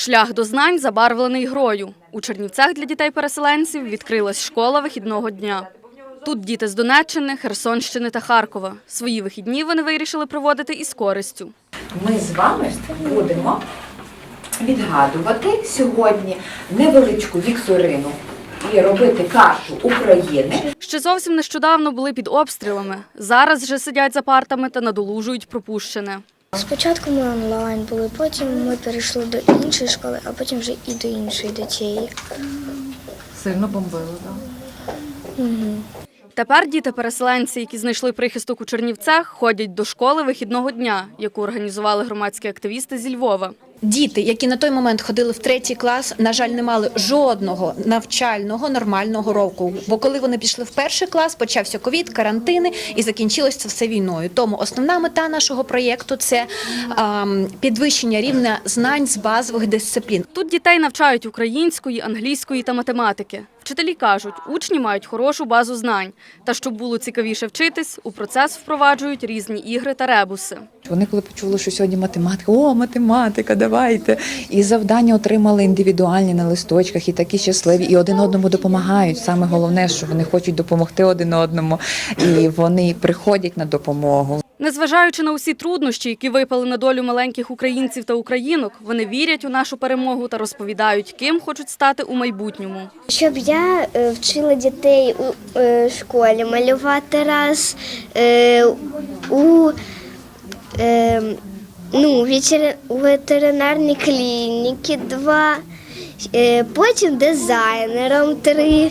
Шлях до знань забарвлений грою. У Чернівцях для дітей-переселенців відкрилась школа вихідного дня. Тут діти з Донеччини, Херсонщини та Харкова. Свої вихідні вони вирішили проводити із користю. Ми з вами будемо відгадувати сьогодні невеличку вікторину і робити карту України. Ще зовсім нещодавно були під обстрілами. Зараз же сидять за партами та надолужують пропущене. Спочатку ми онлайн були, потім ми перейшли до іншої школи, а потім вже і до іншої, до цієї. Сильно бомбили, так? Тепер діти-переселенці, які знайшли прихисток у Чернівцях, ходять до школи вихідного дня, яку організували громадські активісти зі Львова. Діти, які на той момент ходили в третій клас, на жаль, не мали жодного навчального нормального року. Бо коли вони пішли в перший клас, почався ковід, карантини і закінчилось це все війною. Тому основна мета нашого проєкту це ам, підвищення рівня знань з базових дисциплін. Тут дітей навчають української, англійської та математики. Вчителі кажуть, учні мають хорошу базу знань. Та щоб було цікавіше вчитись, у процес впроваджують різні ігри та ребуси. Вони коли почули, що сьогодні математика, о, математика, давайте. І завдання отримали індивідуальні на листочках, і такі щасливі, і один одному допомагають. Саме головне, що вони хочуть допомогти один одному, і вони приходять на допомогу. Незважаючи на усі труднощі, які випали на долю маленьких українців та українок, вони вірять у нашу перемогу та розповідають, ким хочуть стати у майбутньому. Щоб я е, вчила дітей у е, школі малювати раз, е, у, е, ну, у ветеринарній клініці два, е, потім дизайнером три,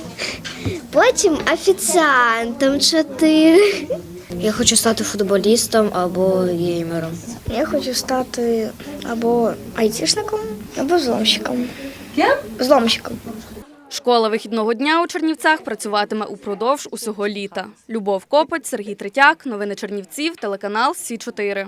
потім офіціантом чотири. Я хочу стати футболістом або геймером. Я хочу стати або айтішником, або зломщиком. Я? Зломщиком. Школа вихідного дня у Чернівцях працюватиме упродовж усього літа. Любов Копоть, Сергій Третяк, новини Чернівців, телеканал Сі 4